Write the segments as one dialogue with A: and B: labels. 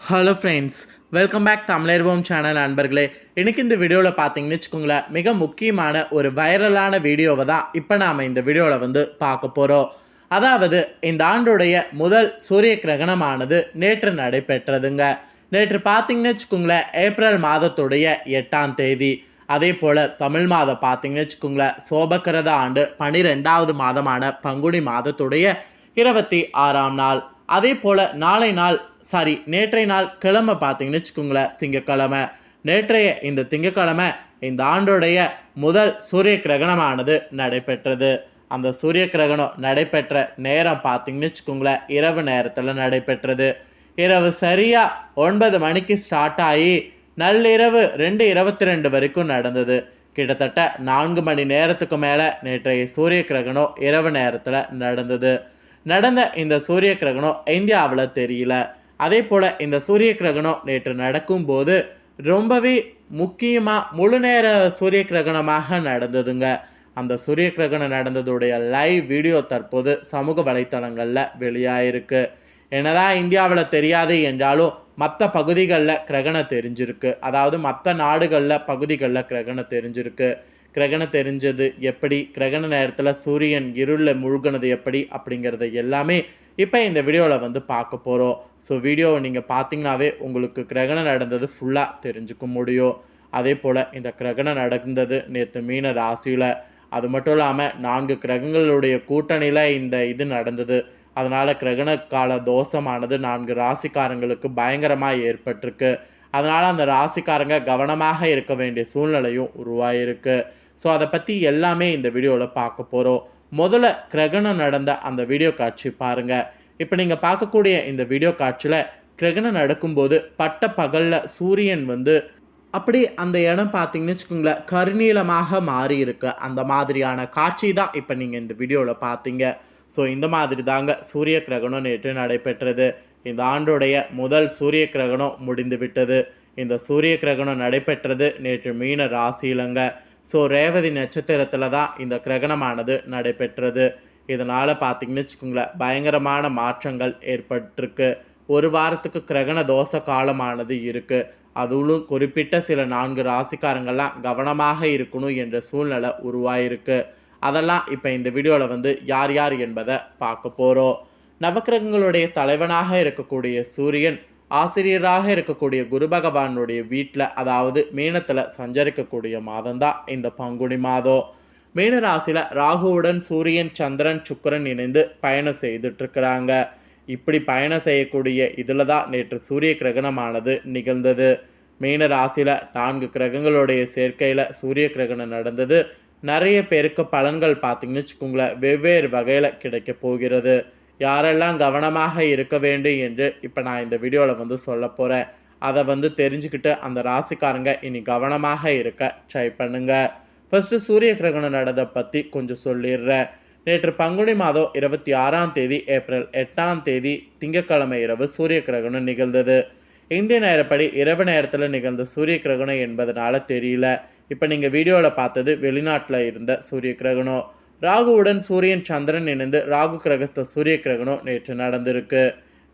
A: Hello friends welcome back தமிழர்வோம் channel நண்பர்களே. எனக்கு இந்த வீடியோவில் பார்த்தீங்கன்னு வச்சுக்கோங்களேன் மிக முக்கியமான ஒரு வைரலான வீடியோவை தான் இப்போ நாம் இந்த வீடியோவில் வந்து பார்க்க போகிறோம் அதாவது இந்த ஆண்டுடைய முதல் சூரிய கிரகணமானது நேற்று நடைபெற்றதுங்க. நேற்று பார்த்தீங்கன்னு வச்சுக்கோங்களேன் ஏப்ரல் மாதத்துடைய எட்டாம் தேதி. அதே போல் தமிழ் மாதம் பார்த்தீங்கன்னு வச்சுக்கோங்களேன் சோபக்கிரத ஆண்டு பனிரெண்டாவது மாதமான பங்குனி மாதத்துடைய இருபத்தி ஆறாம் நாள். அதே போல் நாளை நாள் சாரி நேற்றைய நாள் கிழமை பார்த்தீங்கன்னு வச்சுக்கோங்களேன் திங்கக்கிழமை. நேற்றைய இந்த திங்கக்கிழமை இந்த ஆண்டுடைய முதல் சூரிய கிரகணமானது நடைபெற்றது. அந்த சூரிய கிரகணம் நடைபெற்ற நேரம் பார்த்தீங்கன்னு வச்சுக்கோங்களேன் இரவு நேரத்தில் நடைபெற்றது. இரவு சரியாக ஒன்பது மணிக்கு ஸ்டார்ட் ஆகி நள்ளிரவு ரெண்டு இருபத்தி ரெண்டு வரைக்கும் நடந்தது. கிட்டத்தட்ட நான்கு மணி நேரத்துக்கு மேலே நேற்றைய சூரிய கிரகணம் இரவு நேரத்தில் நடந்தது. நடந்த இந்த சூரிய கிரகணம் இந்தியாவில் தெரியல. அதே போல் இந்த சூரிய கிரகணம் நேற்று நடக்கும்போது ரொம்பவே முக்கியமாக முழு நேர சூரிய கிரகணமாக நடந்ததுங்க. அந்த சூரிய கிரகணம் நடந்ததுடைய லைவ் வீடியோ தற்போது சமூக வலைத்தளங்களில் வெளியாயிருக்கு. என்னதான் இந்தியாவில் தெரியாது என்றாலும் மற்ற பகுதிகளில் கிரகணம் தெரிஞ்சிருக்கு. அதாவது மற்ற நாடுகளில் பகுதிகளில் கிரகணம் தெரிஞ்சிருக்கு. கிரகணம் தெரிஞ்சது எப்படி? கிரகண நேரத்தில் சூரியன் இருளில் முழுகினது எப்படி? அப்படிங்கிறது எல்லாமே இப்போ இந்த வீடியோவில் வந்து பார்க்க போகிறோம் ஸோ வீடியோவை நீங்கள் பார்த்தீங்கன்னாவே உங்களுக்கு கிரகணம் நடந்தது ஃபுல்லாக தெரிஞ்சுக்க முடியும். அதே போல் இந்த கிரகணம் நடந்தது நேற்று மீன ராசியில். அது மட்டும் இல்லாமல் நான்கு கிரகங்களுடைய கூட்டணியில் இந்த இது நடந்தது. அதனால் கிரகண கால தோஷமானது நான்கு ராசிக்காரங்களுக்கு பயங்கரமாக ஏற்பட்டிருக்கு. அதனால் அந்த ராசிக்காரங்க கவனமாக இருக்க வேண்டிய சூழ்நிலையும் உருவாயிருக்கு. ஸோ அதை பற்றி எல்லாமே இந்த வீடியோவில் பார்க்க போகிறோம் முதல்ல கிரகணம் நடந்த அந்த வீடியோ காட்சி பாருங்கள் இப்போ நீங்கள் பார்க்கக்கூடிய இந்த வீடியோ காட்சியில் கிரகணம் நடக்கும்போது பட்ட பகலில் சூரியன் வந்து அப்படி அந்த இடம் பார்த்தீங்கன்னு வச்சுக்கோங்களேன் கருநீளமாக மாறி இருக்கு அந்த மாதிரியான காட்சி தான் இப்போ நீங்கள் இந்த வீடியோவில் பார்த்தீங்க. ஸோ இந்த மாதிரி தாங்க சூரிய கிரகணம் நேற்று நடைபெற்றது. இந்த ஆண்டுடைய முதல் சூரிய கிரகணம் முடிந்து விட்டது. இந்த சூரிய கிரகணம் நடைபெற்றது நேற்று மீன ராசியிலங்க. ஸோ ரேவதி நட்சத்திரத்தில் தான் இந்த கிரகணமானது நடைபெற்றது. இதனால் பார்த்தீங்கன்னு வச்சுக்கோங்களேன் பயங்கரமான மாற்றங்கள் ஏற்பட்டிருக்கு. ஒரு வாரத்துக்கு கிரகண தோஷ காலமானது இருக்குது அதுவும் குறிப்பிட்ட சில நான்கு ராசிக்காரங்கள்லாம் கவனமாக இருக்கணும் என்ற சூழ்நிலை உருவாயிருக்கு. அதெல்லாம் இப்போ இந்த வீடியோவில் வந்து யார் யார் என்பதை பார்க்க போகிறோம் நவக்கிரகங்களுடைய தலைவனாக இருக்கக்கூடிய சூரியன் ஆசிரியராக இருக்கக்கூடிய குரு பகவானுடைய வீட்டில் அதாவது மீனத்தில் சஞ்சரிக்கக்கூடிய மாதம்தான் இந்த பங்குனி மாதம். மீன ராசியில் ராகுவுடன் சூரியன் சந்திரன் சுக்கரன் இணைந்து பயணம் செய்துட்ருக்கிறாங்க இப்படி பயணம் செய்யக்கூடிய இதில் தான் நேற்று சூரிய கிரகணமானது நிகழ்ந்தது. மீன ராசியில் நான்கு கிரகங்களுடைய சேர்க்கையில் சூரிய கிரகணம் நடந்தது. நிறைய பேருக்கு பலன்கள் பார்த்தீங்கன்னு வச்சுக்கோங்களேன் வெவ்வேறு வகையில் கிடைக்க போகிறது. யாரெல்லாம் கவனமாக இருக்க வேண்டும் என்று இப்போ நான் இந்த வீடியோவில் வந்து சொல்ல போகிறேன் அதை வந்து தெரிஞ்சுக்கிட்டு அந்த ராசிக்காரங்க இனி கவனமாக இருக்க ட்ரை பண்ணுங்க. ஃபஸ்ட்டு சூரிய கிரகணம் நடந்த பற்றி கொஞ்சம் சொல்லிடுறேன். நேற்று பங்குனி மாதம் இருபத்தி ஆறாம் தேதி ஏப்ரல் எட்டாம் தேதி திங்கட்கிழமை இரவு சூரிய கிரகணம் நிகழ்ந்தது. இந்திய நேரப்படி இரவு நேரத்தில் நிகழ்ந்த சூரிய கிரகணம் என்பதனால தெரியல. இப்போ நீங்கள் வீடியோவில் பார்த்தது வெளிநாட்டில் இருந்த சூரிய கிரகணம். ராகுவுடன் சூரியன் சந்திரன் இணைந்து ராகு கிரகஸ்த சூரிய கிரகணம் நேற்று நடந்திருக்கு.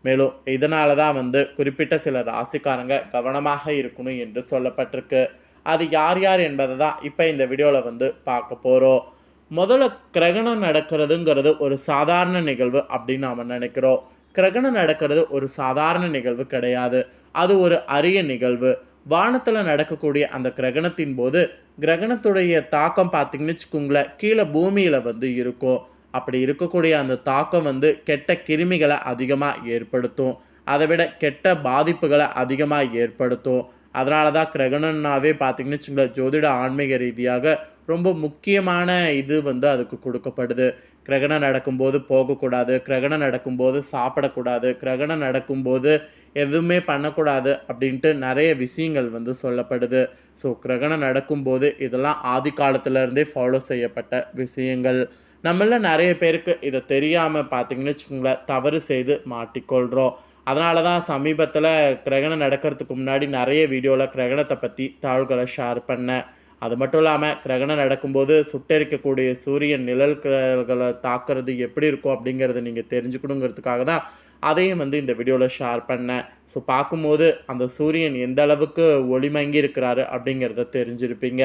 A: மேலும் இதனால தான் வந்து குறிப்பிட்ட சில ராசிக்காரங்க கவனமாக இருக்கணும் என்று சொல்லப்பட்டிருக்கு. அது யார் யார் என்பதை தான் இப்போ இந்த வீடியோவில் வந்து பார்க்க போகிறோம் முதல்ல கிரகணம் நடக்கிறதுங்கிறது ஒரு சாதாரண நிகழ்வு அப்படின்னு நாம் நினைக்கிறோம். கிரகணம் நடக்கிறது ஒரு சாதாரண நிகழ்வு கிடையாது. அது ஒரு அரிய நிகழ்வு. வானத்தில் நடக்கக்கூடிய அந்த கிரகணத்தின் போது கிரகணத்துடைய தாக்கம் பார்த்திங்கன்னு வச்சுக்கோங்களேன் கீழே பூமியில் வந்து இருக்கும். அப்படி இருக்கக்கூடிய அந்த தாக்கம் வந்து கெட்ட கிருமிகளை அதிகமாக ஏற்படுத்தும். அதை விட கெட்ட பாதிப்புகளை அதிகமாக ஏற்படுத்தும். அதனால தான் கிரகணம்னாவே பார்த்திங்கன்னு வச்சுங்களேன் ஜோதிட ஆன்மீக ரீதியாக ரொம்ப முக்கியமான இது வந்து அதுக்கு கொடுக்கப்படுது. கிரகணம் நடக்கும்போது போகக்கூடாது கிரகணம் நடக்கும்போது சாப்பிடக்கூடாது கிரகணம் நடக்கும்போது எதுவுமே பண்ணக்கூடாது அப்படின்ட்டு நிறைய விஷயங்கள் வந்து சொல்லப்படுது. ஸோ கிரகணம் நடக்கும்போது இதெல்லாம் ஆதி காலத்துலேருந்தே ஃபாலோ செய்யப்பட்ட விஷயங்கள். நம்மள நிறைய பேருக்கு இதை தெரியாமல் பார்த்தீங்கன்னு வச்சுக்கோங்களேன் தவறு செய்து மாட்டிக்கொள்கிறோம் அதனால தான் சமீபத்தில் கிரகணம் நடக்கிறதுக்கு முன்னாடி நிறைய வீடியோவில் கிரகணத்தை பற்றி தாள்களை ஷேர் பண்ணேன். அது மட்டும் இல்லாமல் கிரகணம் நடக்கும்போது சுட்டெரிக்கக்கூடிய சூரியன் நிழல்களை தாக்குறது எப்படி இருக்கும் அப்படிங்கிறத நீங்கள் தெரிஞ்சுக்கணுங்கிறதுக்காக தான் அதையும் வந்து இந்த வீடியோவில் ஷேர் பண்ணேன். ஸோ பார்க்கும்போது அந்த சூரியன் எந்த அளவுக்கு ஒளிமங்கி இருக்கிறாரு அப்படிங்கிறத தெரிஞ்சிருப்பீங்க.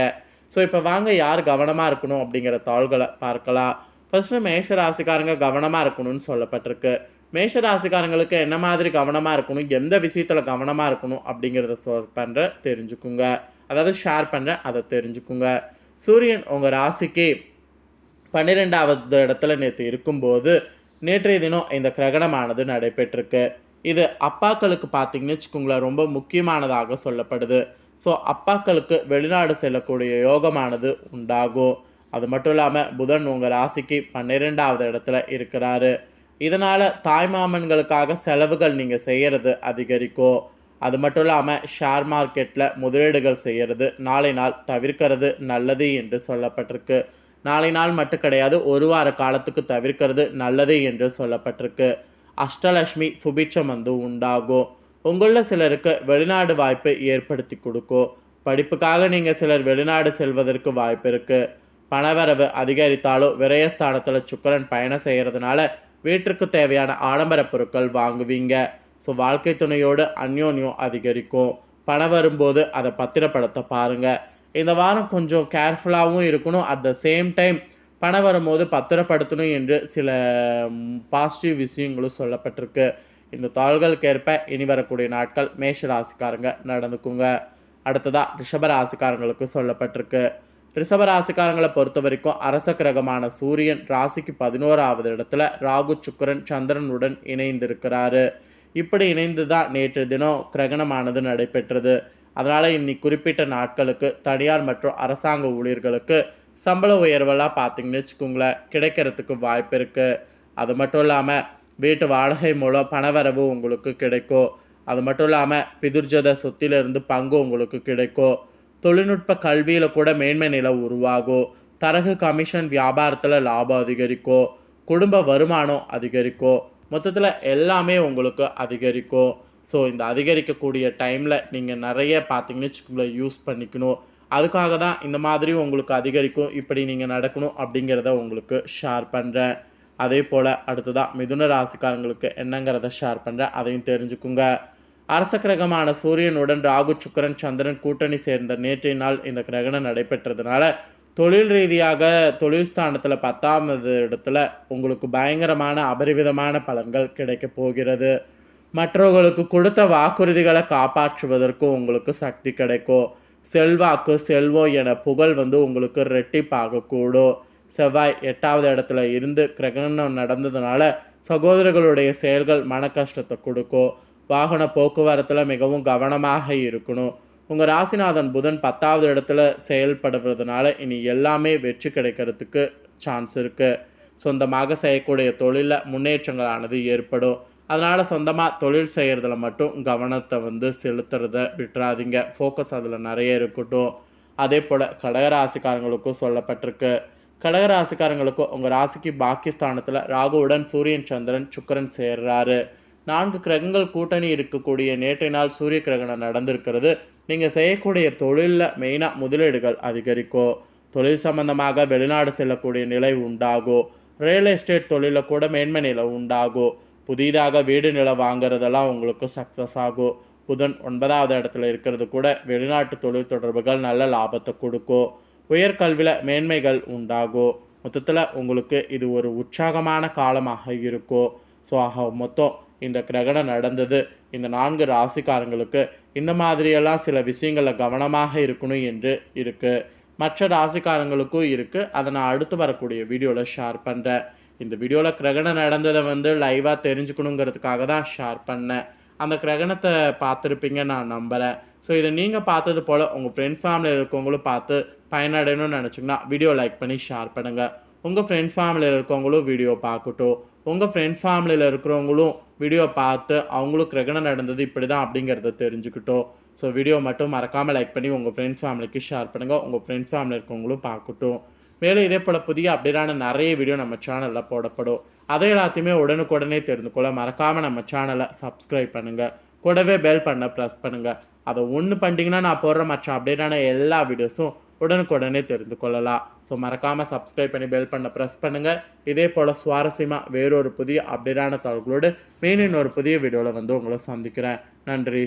A: ஸோ இப்போ வாங்க யார் கவனமாக இருக்கணும் அப்படிங்கிற தாள்களை பார்க்கலாம். ஃபர்ஸ்ட்டு மேஷ ராசிக்காரங்க கவனமாக இருக்கணும்னு சொல்லப்பட்டிருக்கு. மேஷ ராசிக்காரங்களுக்கு என்ன மாதிரி கவனமாக இருக்கணும் எந்த விஷயத்தில் கவனமாக இருக்கணும் அப்படிங்கிறத சொல் பண்ணுற தெரிஞ்சுக்குங்க. அதாவது ஷேர் பண்ணுறேன் அதை தெரிஞ்சுக்குங்க. சூரியன் உங்கள் ராசிக்கு பன்னிரெண்டாவது இடத்துல நேற்று இருக்கும்போது நேற்றைய தினம் இந்த கிரகணமானது நடைபெற்றிருக்கு. இது அப்பாக்களுக்கு பார்த்தீங்கன்னு வச்சுக்கோங்களேன் ரொம்ப முக்கியமானதாக சொல்லப்படுது. ஸோ அப்பாக்களுக்கு வெளிநாடு செல்லக்கூடிய யோகமானது உண்டாகும். அது மட்டும் இல்லாமல் புதன் உங்கள் ராசிக்கு பன்னிரெண்டாவது இடத்துல இருக்கிறாரு. இதனால் தாய்மாமன்களுக்காக செலவுகள் நீங்கள் செய்கிறது அதிகரிக்கும். அது மட்டும் இல்லாமல் ஷேர் மார்க்கெட்டில் முதலீடுகள் செய்கிறது நாளை நாள் தவிர்க்கிறது நல்லது என்று சொல்லப்பட்டிருக்கு. நாளை நாள் மட்டும் கிடையாது ஒரு வார காலத்துக்கு தவிர்க்கிறது நல்லது என்று சொல்லப்பட்டிருக்கு. அஷ்டலட்சுமி சுபிட்சம் வந்து உண்டாகும். உங்களில் சிலருக்கு வெளிநாடு வாய்ப்பு ஏற்படுத்தி கொடுக்கும். படிப்புக்காக நீங்கள் சிலர் வெளிநாடு செல்வதற்கு வாய்ப்பு இருக்குது பணவரவு அதிகரித்தாலும் விரயஸ்தானத்தில் சுக்கரன் பயணம் செய்கிறதுனால வீட்டிற்கு தேவையான ஆடம்பர பொருட்கள் வாங்குவீங்க. ஸோ வாழ்க்கை துணையோடு அந்யோன்யம் அதிகரிக்கும். பணம் வரும்போது அதை பத்திரப்படுத்த பாருங்கள் இந்த வாரம் கொஞ்சம் கேர்ஃபுல்லாகவும் இருக்கணும். அட் த சேம் டைம் பணம் வரும்போது பத்திரப்படுத்தணும் என்று சில பாசிட்டிவ் விஷயங்களும் சொல்லப்பட்டிருக்கு. இந்த தாள்களுக்கேற்ப இனி வரக்கூடிய நாட்கள் மேஷ ராசிக்காரங்க நடந்துக்குங்க. அடுத்ததாக ரிஷப ராசிக்காரங்களுக்கு சொல்லப்பட்டிருக்கு. ரிஷப ராசிக்காரங்களை பொறுத்த வரைக்கும் அரச கிரகமான சூரியன் ராசிக்கு பதினோராவது இடத்துல ராகு சுக்கரன் சந்திரனுடன் இணைந்திருக்கிறாரு. இப்படி இணைந்து தான் நேற்று தினம் கிரகணமானது நடைபெற்றது. அதனால் இன்னி குறிப்பிட்ட நாட்களுக்கு தனியார் மற்றும் அரசாங்க ஊழியர்களுக்கு சம்பள உயர்வெல்லாம் பார்த்தீங்கன்னு வச்சுக்கோங்களேன் கிடைக்கிறதுக்கு வாய்ப்பு இருக்குது அது மட்டும் இல்லாமல் வீட்டு வாடகை மூலம் பணவரவு உங்களுக்கு கிடைக்கும். அது மட்டும் இல்லாமல் பிதுர்ஜத சொத்திலிருந்து பங்கு உங்களுக்கு கிடைக்கும். தொழில்நுட்ப கல்வியில் கூட மேன்மை நிலை உருவாகும். தரகு கமிஷன் வியாபாரத்தில் லாபம் அதிகரிக்கும். குடும்ப வருமானம் அதிகரிக்கும். மொத்தத்தில் எல்லாமே உங்களுக்கு அதிகரிக்கும். ஸோ இந்த அதிகரிக்கக்கூடிய டைமில் நீங்கள் நிறைய பார்த்தீங்கன்னு வச்சுக்கோங்களேன் யூஸ் பண்ணிக்கணும். அதுக்காக தான் இந்த மாதிரி உங்களுக்கு அதிகரிக்கும். இப்படி நீங்கள் நடக்கணும் அப்படிங்கிறத உங்களுக்கு ஷேர் பண்ணுறேன் அதே போல் அடுத்ததாக மிதுன ராசிக்காரங்களுக்கு என்னங்கிறத ஷேர் பண்ணுறேன் அதையும் தெரிஞ்சுக்குங்க. அரச கிரகமான சூரியனுடன் ராகு சுக்கரன் சந்திரன் கூட்டணி சேர்ந்த நேற்றைய நாள் இந்த கிரகணம் நடைபெற்றதுனால தொழில் ரீதியாக தொழில் ஸ்தானத்தில் பத்தாவது இடத்துல உங்களுக்கு பயங்கரமான அபரிவிதமான பலன்கள் கிடைக்க போகிறது. மற்றவர்களுக்கு கொடுத்த வாக்குறுதிகளை காப்பாற்றுவதற்கும் உங்களுக்கு சக்தி கிடைக்கும். செல்வாக்கு செல்வம் என புகழ் வந்து உங்களுக்கு ரெட்டிப்பாகக்கூடும் செவ்வாய் எட்டாவது இடத்துல இருந்து கிரகணம் நடந்ததுனால சகோதரர்களுடைய செயல்கள் மன கஷ்டத்தை கொடுக்கும். வாகன போக்குவரத்தில் மிகவும் கவனமாக இருக்கணும். உங்கள் ராசிநாதன் புதன் பத்தாவது இடத்துல செயல்படுறதுனால இனி எல்லாமே வெற்றி கிடைக்கிறதுக்கு சான்ஸ் இருக்குது சொந்தமாக செய்யக்கூடிய தொழிலில் முன்னேற்றங்களானது ஏற்படும். அதனால் சொந்தமாக தொழில் செய்கிறதுல மட்டும் கவனத்தை வந்து செலுத்துறத விட்டுறாதீங்க. ஃபோக்கஸ் அதில் நிறைய இருக்கட்டும். அதே போல் கடகராசிக்காரங்களுக்கும் சொல்லப்பட்டிருக்கு. கடகராசிக்காரங்களுக்கும் உங்கள் ராசிக்கு பாக்கியஸ்தானத்தில் ராகுவுடன் சூரியன் சந்திரன் சுக்கரன் சேர்றாரு. நான்கு கிரகங்கள் கூட்டணி இருக்கக்கூடிய நேற்றைய நாள் சூரிய கிரகணம் நடந்திருக்கிறது. நீங்கள் செய்யக்கூடிய தொழிலில் மெயினாக முதலீடுகள் அதிகரிக்கும் தொழில் சம்பந்தமாக வெளிநாடு செல்லக்கூடிய நிலை உண்டாகும் ரியல் எஸ்டேட் தொழிலில் கூட மேன்மை நிலை உண்டாகும் புதிதாக வீடு நிலம் வாங்குறதெல்லாம் உங்களுக்கு சக்ஸஸ் ஆகும் புதன் ஒன்பதாவது இடத்துல இருக்கிறது கூட வெளிநாட்டு தொழில் தொடர்புகள் நல்ல லாபத்தை கொடுக்கும் உயர்கல்வியில் மேன்மைகள் உண்டாகும் மொத்தத்தில் உங்களுக்கு இது ஒரு உற்சாகமான காலமாக இருக்கும் ஸோ ஆக மொத்தம் இந்த கிரகணம் நடந்தது. இந்த நான்கு ராசிக்காரங்களுக்கு இந்த மாதிரியெல்லாம் சில விஷயங்களில் கவனமாக இருக்கணும் என்று இருக்குது மற்ற ராசிக்காரங்களுக்கும் இருக்குது அதை நான் அடுத்து வரக்கூடிய வீடியோவில் ஷேர் பண்ணுறேன் இந்த வீடியோவில் கிரகணம் நடந்ததை வந்து லைவாக தெரிஞ்சுக்கணுங்கிறதுக்காக தான் ஷேர் பண்ணேன். அந்த கிரகணத்தை பார்த்துருப்பீங்க நான் நம்புகிறேன் ஸோ இதை நீங்கள் பார்த்தது போல் உங்கள் ஃப்ரெண்ட்ஸ் ஃபேமிலியில் இருக்கவங்களும் பார்த்து பயனடையணும்னு நினச்சிங்கன்னா வீடியோ லைக் பண்ணி ஷேர் பண்ணுங்கள் உங்கள் ஃப்ரெண்ட்ஸ் ஃபேமிலியில் இருக்கவங்களும் வீடியோ பார்க்கட்டும். உங்கள் ஃப்ரெண்ட்ஸ் ஃபேமிலியில் இருக்கிறவங்களும் வீடியோ பார்த்து அவங்களும் கிரகணம் நடந்தது இப்படி தான் அப்படிங்கிறத தெரிஞ்சுக்கிட்டோம். ஸோ வீடியோ மட்டும் மறக்காமல் லைக் பண்ணி உங்கள் ஃப்ரெண்ட்ஸ் ஃபேமிலிக்கு ஷேர் பண்ணுங்கள் உங்கள் ஃப்ரெண்ட்ஸ் ஃபேமிலி இருக்கவங்களும் பார்க்கட்டும். மேலும் இதே போல் புதிய அப்டேட்டான நிறைய வீடியோ நம்ம சேனலில் போடப்படும். அதை எல்லாத்தையுமே உடனுக்குடனே தெரிந்து கொள்ள மறக்காமல் நம்ம சேனலை சப்ஸ்கிரைப் பண்ணுங்கள் கூடவே பெல் பண்ண ப்ரெஸ் பண்ணுங்கள் அதை ஒன்று பண்ணிட்டீங்கன்னா நான் போடுற மற்ற அப்டேட்டான எல்லா வீடியோஸும் உடனுக்குடனே தெரிந்து கொள்ளலாம். ஸோ மறக்காமல் சப்ஸ்கிரைப் பண்ணி பெல் பண்ண ப்ரெஸ் பண்ணுங்கள் இதே போல் சுவாரஸ்யமாக வேறொரு புதிய அப்டேட்டான தகவல்களோடு மீண்டும் ஒரு புதிய வீடியோவில் வந்து உங்களை சந்திக்கிறேன். நன்றி.